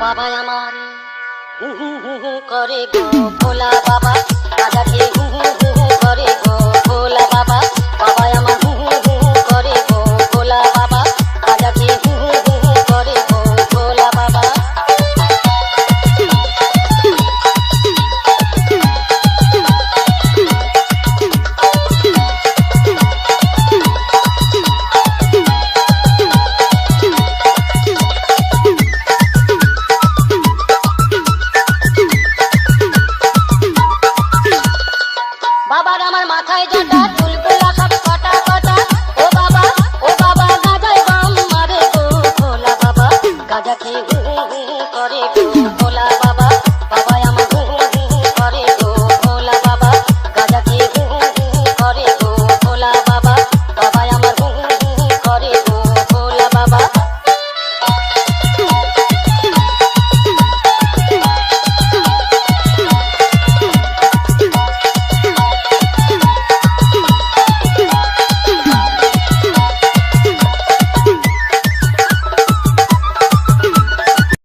বাবা আমার করে গো ভোলা বাবা। আর আমার মাথায় জটা চুলগুলা কটা কটা। ও বাবা ও বাবা, গাজায় বাম গাজা খেয়ে